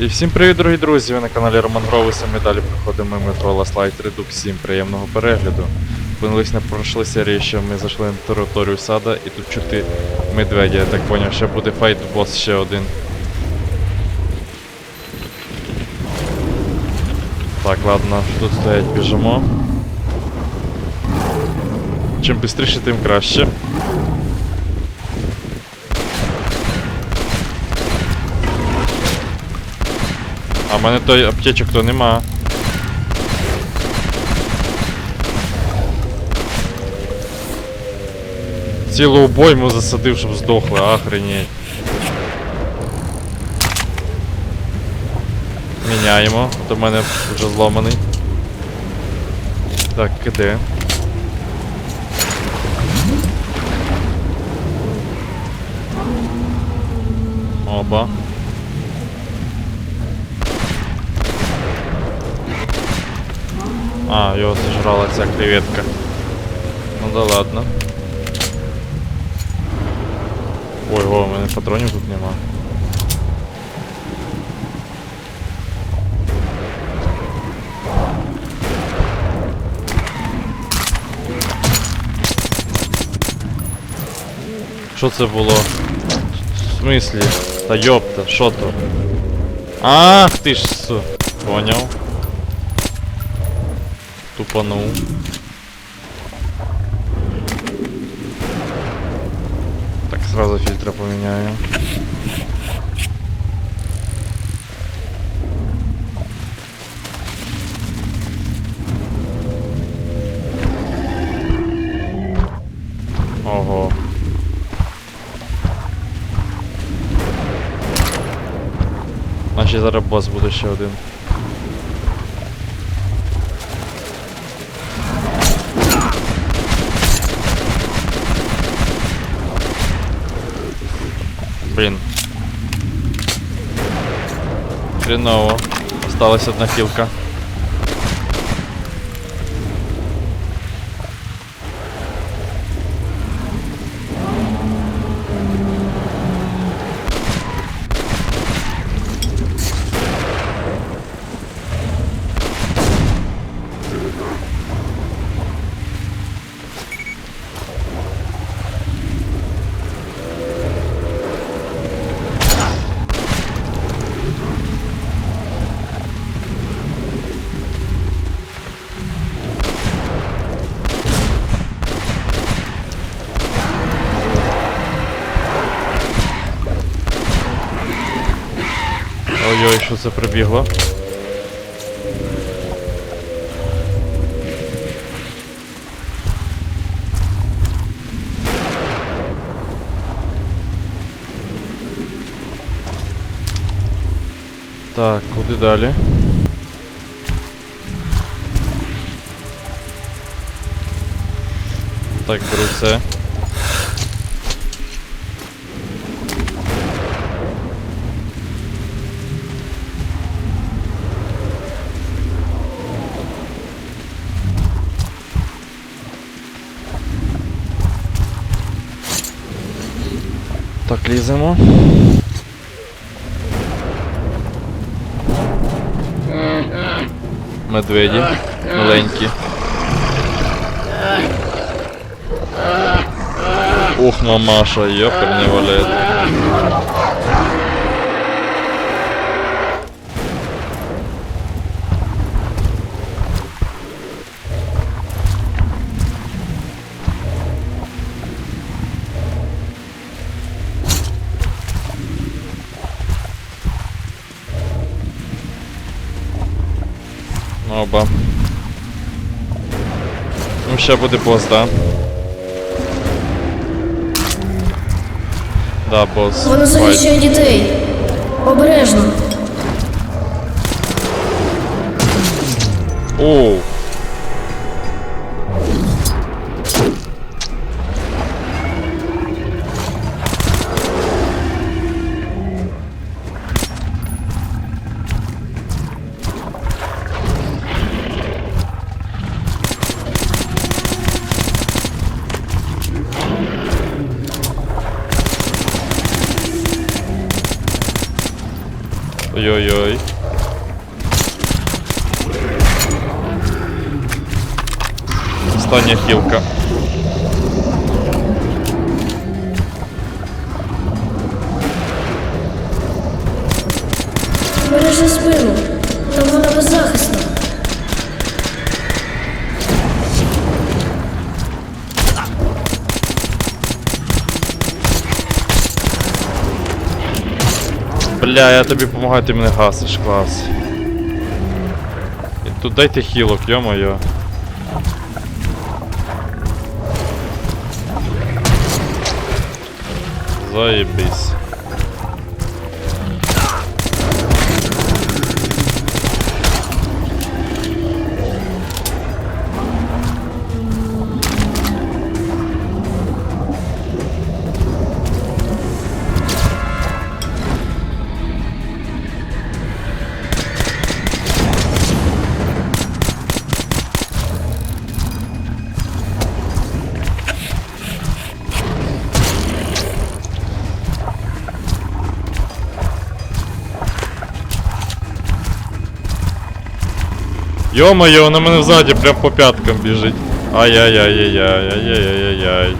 І всім привіт, дорогі друзі! Ви на каналі Роман Гровиса. Ми далі проходимо метро Last Light Redux 7. Приємного перегляду. Опинились на прошлій серії, що ми зайшли на територію сада і тут чути медведя. Я так поняв, ще буде файт бос ще один. Так, ладно, тут стоять біжимо. Чим швидше, тим краще. А в мене той аптечок то нема. Цілу обойму засадив, щоб здохли, охренеть. Міняємо, то в мене вже зломаний. Так, де? Оба. А, його сожрала ця креветка. Ну да ладно. Ой, о, у мене патронів тут нема. Що це було? В смислі? Та йопта, що то? Ах ти ж су. Поняв. Тупанув. Так, сразу фильтра поменяю. Ого. Значить зараз бос буде ще один. Хреново. Осталась одна хілка. Ой-ой, це прибігло? Так, куди далі? Так, беру це. Так, ліземо. Медведі. Маленькі. Ух, мамаша, не валяет. Оба. Ну, ще буде бос, да? Да, бос. Воно Файт. захищає дітей. Обережно. Оу. Ой-ой-ой. Остання хілка. Бережи спину. Бля, я тобі допомагаю, ти мене гасиш, клас. І тут дайте хілок, йо-моє. Заєбісь. Йо-моє, вона мене ззаді прям по пяткам біжить. Ай-яй-яй-яй-яй-яй-яй-яй-яй.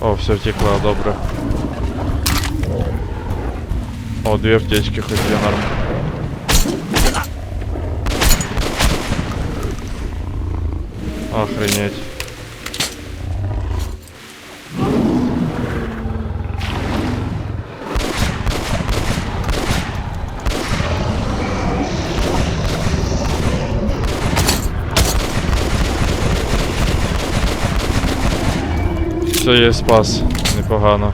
О, все втекла, добре. О, две аптечки хоть я норм. Охренеть. Все, є спас. Непогано.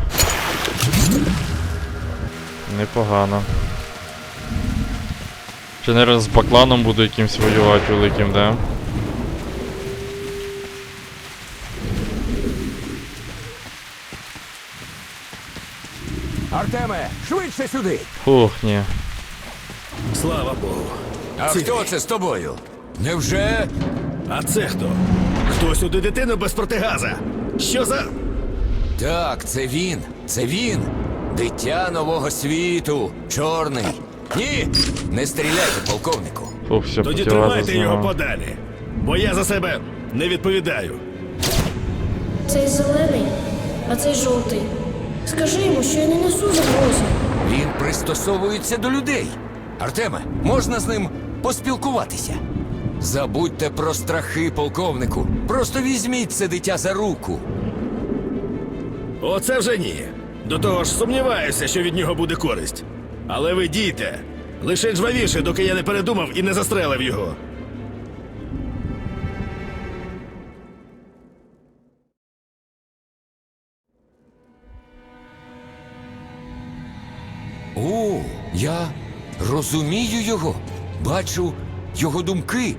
Непогано. Чи не з бакланом буду якимсь воювати великим, да? Артеме, швидше сюди! Фух, ні. Слава Богу. А Ці- хто це з тобою? Невже? А це хто? Хто сюди дитину без протигаза? Що за. Так, це він. Це він. Дитя нового світу. Чорний. Ні! Не стріляйте, полковнику. Фух, все, Тоді тримайте його подалі. Бо я за себе не відповідаю. Цей зелений, а цей жовтий. Скажи йому, що я не несу загрозу. Він пристосовується до людей. Артеме, можна з ним поспілкуватися. Забудьте про страхи, полковнику. Просто візьміть це дитя за руку. Оце вже ні. До того ж сумніваюся, що від нього буде користь. Але ви дійте. Лише жвавіше, доки я не передумав і не застрелив його. О, я розумію його, бачу його думки.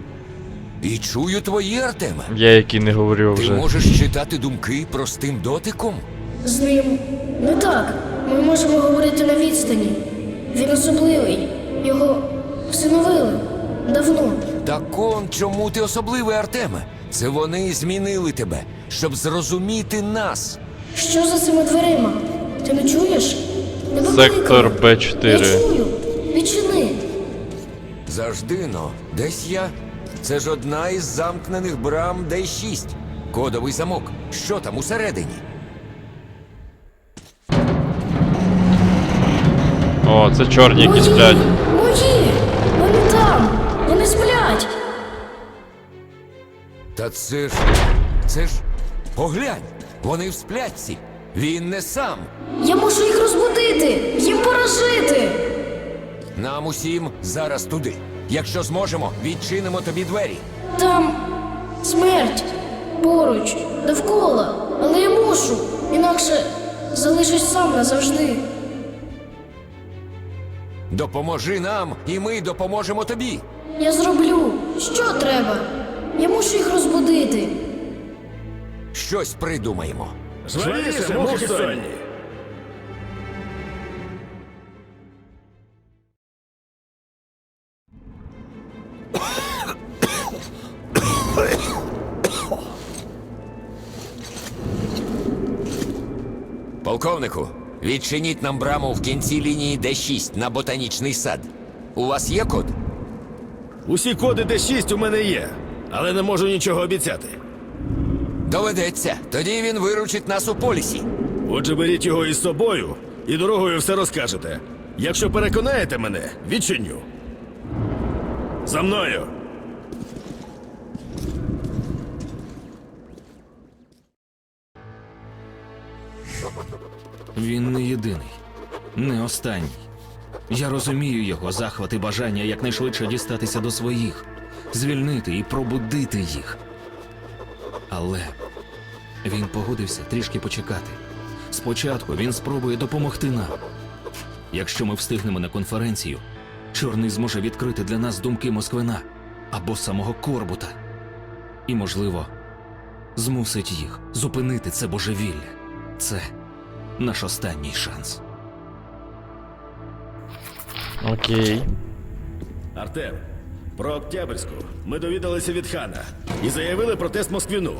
І чую твої, Артеме. Я який не говорю Ти можеш читати думки простим дотиком? З ним не так. Ми можемо говорити на відстані. Він особливий. Його всиновили давно. Так он чому ти особливий, Артеме? Це вони змінили тебе, щоб зрозуміти нас. Що за цими дверима? Ти не чуєш? Не Сектор Б4. чую. Відчини. Завжди но, десь я. Це ж одна із замкнених брам Д6. Кодовий замок. Що там усередині? О, це чорні які сплять. Мої! Вони там! Вони сплять! Та це ж. Це ж. Поглянь! Вони в сплятці. Він не сам. Я мушу їх розбудити! Їм пора жити! Нам усім зараз туди. Якщо зможемо, відчинимо тобі двері. Там смерть поруч, довкола. Але я мушу, інакше залишусь сам назавжди. Допоможи нам, і ми допоможемо тобі. Я зроблю, що треба. Я мушу їх розбудити. Щось придумаємо. Звалися, мухи сонні! Відчиніть нам браму в кінці лінії Д6 на ботанічний сад. У вас є код? Усі коди Д6 у мене є, але не можу нічого обіцяти. Доведеться. Тоді він виручить нас у полісі. Отже, беріть його із собою і дорогою все розкажете. Якщо переконаєте мене, відчиню. За мною. Він не єдиний, не останній. Я розумію його захват і бажання якнайшвидше дістатися до своїх, звільнити і пробудити їх. Але він погодився трішки почекати. Спочатку він спробує допомогти нам. Якщо ми встигнемо на конференцію, чорний зможе відкрити для нас думки Москвина або самого Корбута. І, можливо, змусить їх зупинити це божевілля. Це наш останній шанс. Окей. Артем, про Октябрьську ми довідалися від хана і заявили протест Москвіну.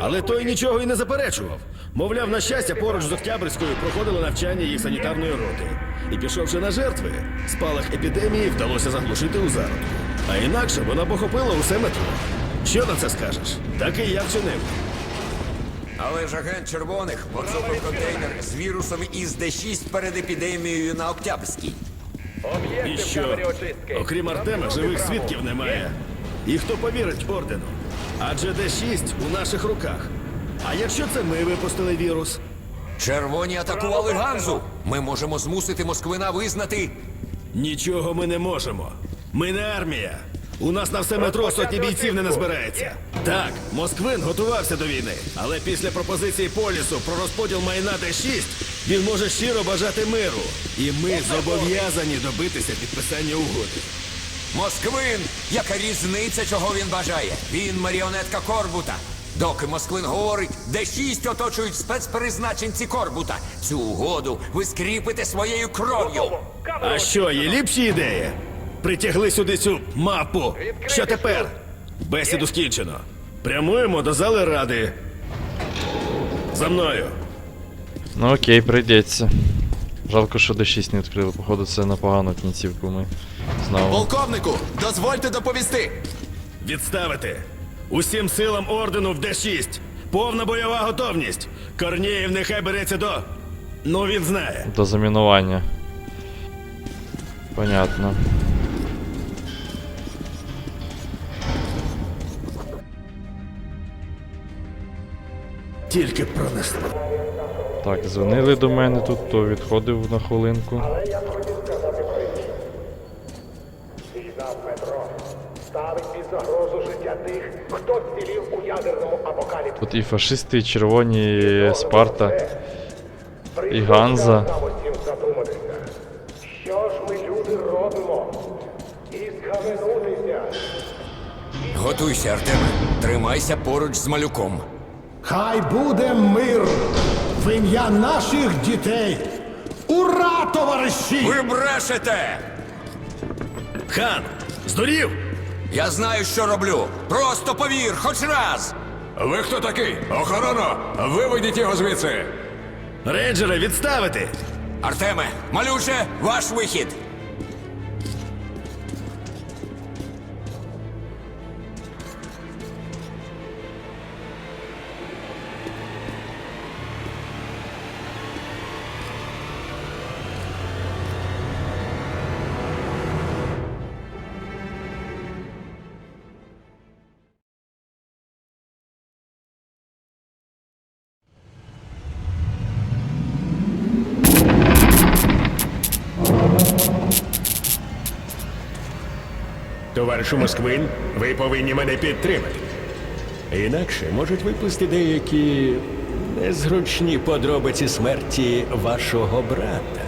Але той нічого і не заперечував. Мовляв, на щастя, поруч з Октябрьською проходило навчання їх санітарної роти. І пішовши на жертви, спалах епідемії вдалося заглушити у зародку. А інакше вона похопила усе метро. Що на це скажеш? Так і я вчинив. Але ж агент червоних поцупив контейнер з вірусом із Д6 перед епідемією на Октябрській. І що? Окрім Артема, живих свідків немає. І хто повірить ордену? Адже Д6 у наших руках. А якщо це ми випустили вірус? Червоні атакували Ганзу. Ми можемо змусити Москвина визнати. Нічого ми не можемо. Ми не армія. У нас на все метро сотні бійців не назбирається. Так, Москвин готувався до війни, але після пропозиції полісу про розподіл майна Д6 він може щиро бажати миру. І ми зобов'язані добитися підписання угоди. Москвин! Яка різниця, чого він бажає? Він маріонетка Корбута. Доки Москвин говорить, Д6 оточують спецпризначенці Корбута. Цю угоду ви скріпите своєю кров'ю. А що, є ліпші ідеї? Притягли сюди цю мапу. Що тепер? Бесіду скінчено. Прямуємо до зали ради. За мною. Ну окей, прийдеться. Жалко, що Д6 не відкрили. Походу, це на погану кінцівку ми знову. Полковнику, дозвольте доповісти. Відставити. Усім силам ордену в Д6. Повна бойова готовність. Корнієв нехай береться до. Ну він знає. До замінування. Понятно. Тільки пронесло. Так, дзвонили до мене тут, то відходив на хвилинку. Війна в метро ставить під загрозу життя тих, хто вцілів у ядерному апокаліпсисі. Тут і фашисти, і червоні, і Спарта, і Ганза. Що ж ми, люди, робимо? І схаменутися. Готуйся, Артеме. Тримайся поруч з малюком. Хай буде мир в ім'я наших дітей. Ура, товариші! Ви брешете! Хан! Здурів! Я знаю, що роблю. Просто повір, хоч раз. Ви хто такий? Охорона! Виведіть його звідси! Рейнджера відставити! Артеме, малюче, ваш вихід. Товаришу Москвин, ви повинні мене підтримати. Інакше можуть виплисти деякі незручні подробиці смерті вашого брата.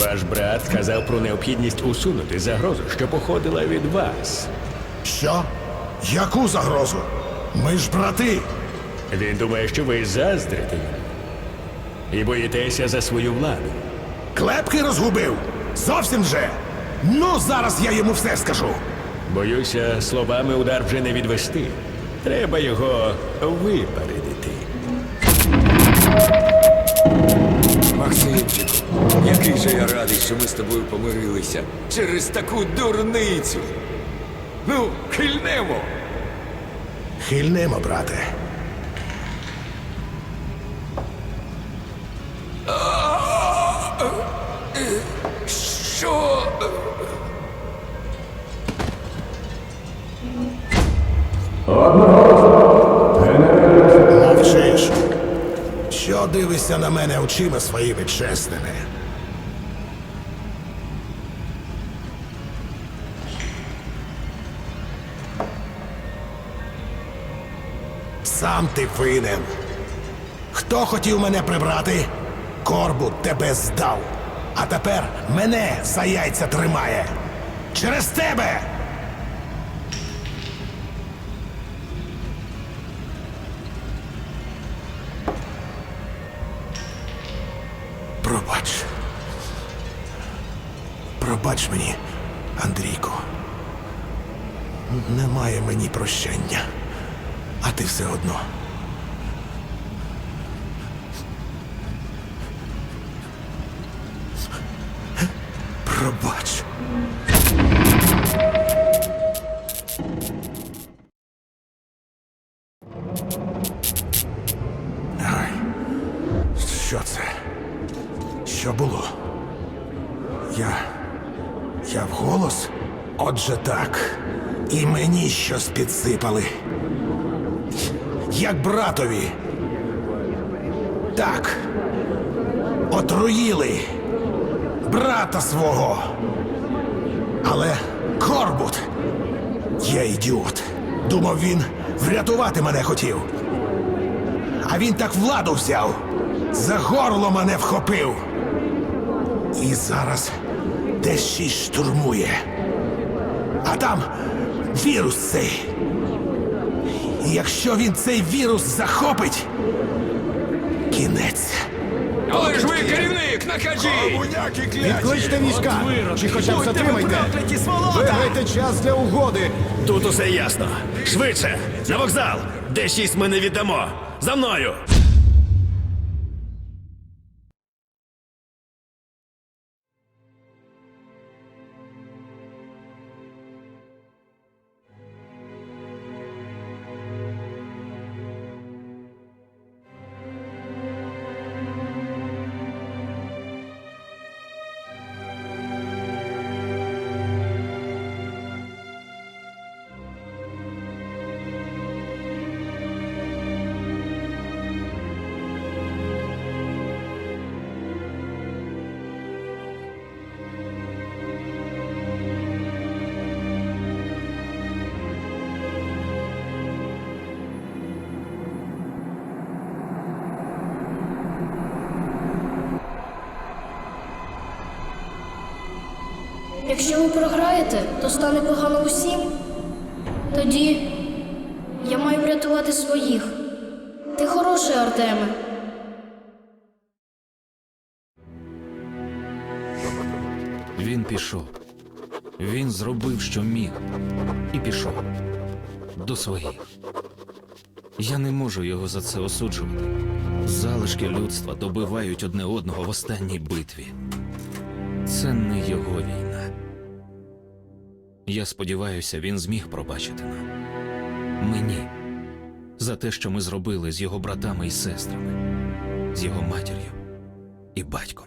Ваш брат сказав про необхідність усунути загрозу, що походила від вас. Що? Яку загрозу? Ми ж брати. Він думає, що ви заздрите йому. І боїтеся за свою владу. Клепки розгубив. Зовсім же. Ну, зараз я йому все скажу. Боюся, словами удар вже не відвести. Треба його випередити. Максимчику, який же я радий, що ми з тобою помирилися через таку дурницю. Ну, хильнемо. Хильнемо, брате. Що? Мовчиш. Що дивишся на мене очима своїми чесними? Сам ти винен. Хто хотів мене прибрати? Корбут тебе здав. А тепер мене за яйця тримає. Через тебе! Пробач. Пробач мені, Андрійко. Немає мені прощення. А ти все одно. Щось підсипали. Як братові. Так. Отруїли. Брата свого. Але Корбут. Я ідіот. Думав, він врятувати мене хотів. А він так владу взяв. За горло мене вхопив. І зараз десь штурмує. А там вірус цей. І якщо він цей вірус захопить, кінець. Але ж ви керівник, накажіть! Відкличте війська! Чи хоча б затримайте! Виграйте час для угоди! Тут усе ясно. Швидше! На вокзал! Де шість ми не віддамо! За мною! Якщо ви програєте, то стане погано усім. Тоді я маю врятувати своїх. Ти хороший, Артеме. Він пішов. Він зробив, що міг, і пішов до своїх. Я не можу його за це осуджувати. Залишки людства добивають одне одного в останній битві. Це не його війна. Я сподіваюся, він зміг пробачити нам. Мені за те, що ми зробили з його братами і сестрами, з його матір'ю і батьком.